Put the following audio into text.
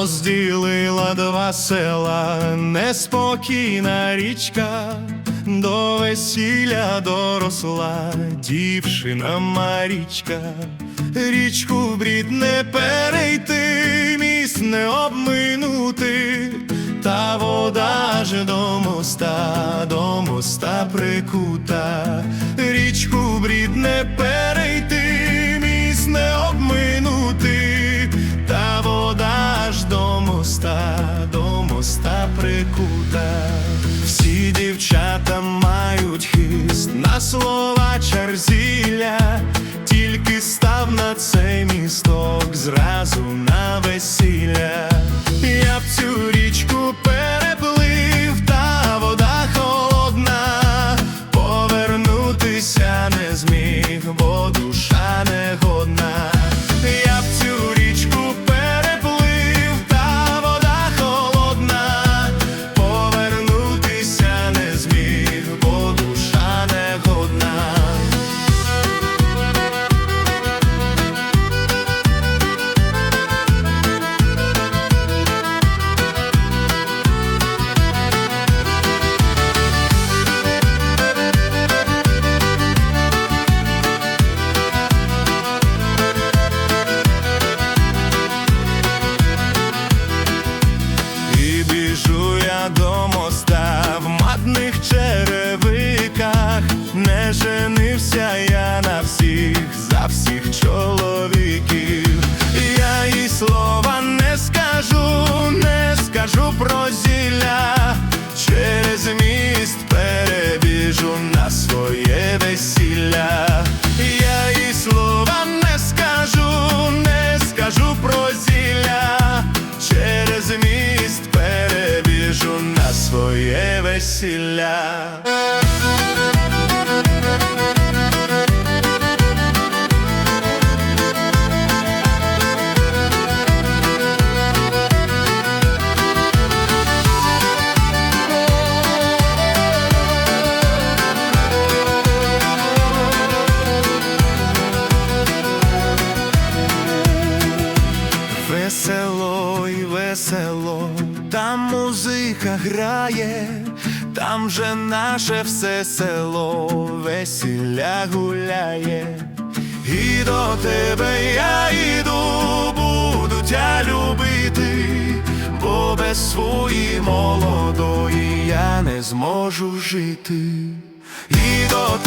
розділила два села, неспокійна річка, до весілля доросла. Дівчина Марічка, річку брід не перейти, міст не обминути, та вода ж до моста, до моста прикута, річку брід не перейти, моста прикута. Всі дівчата мають хист на слова чарзілля, тільки став на цей місток зразу на весілля. Я б цю річку переплив, та вода холодна, повернутися не зміг, бо скажу про зілля, через міст перебіжу на своє весілля. Я їй слова не скажу, не скажу про зілля, через міст перебіжу на своє весілля. Музика грає, там же наше все село весілля гуляє, і до тебе я йду, буду тя любити, бо без своєї молодої я не зможу жити, і до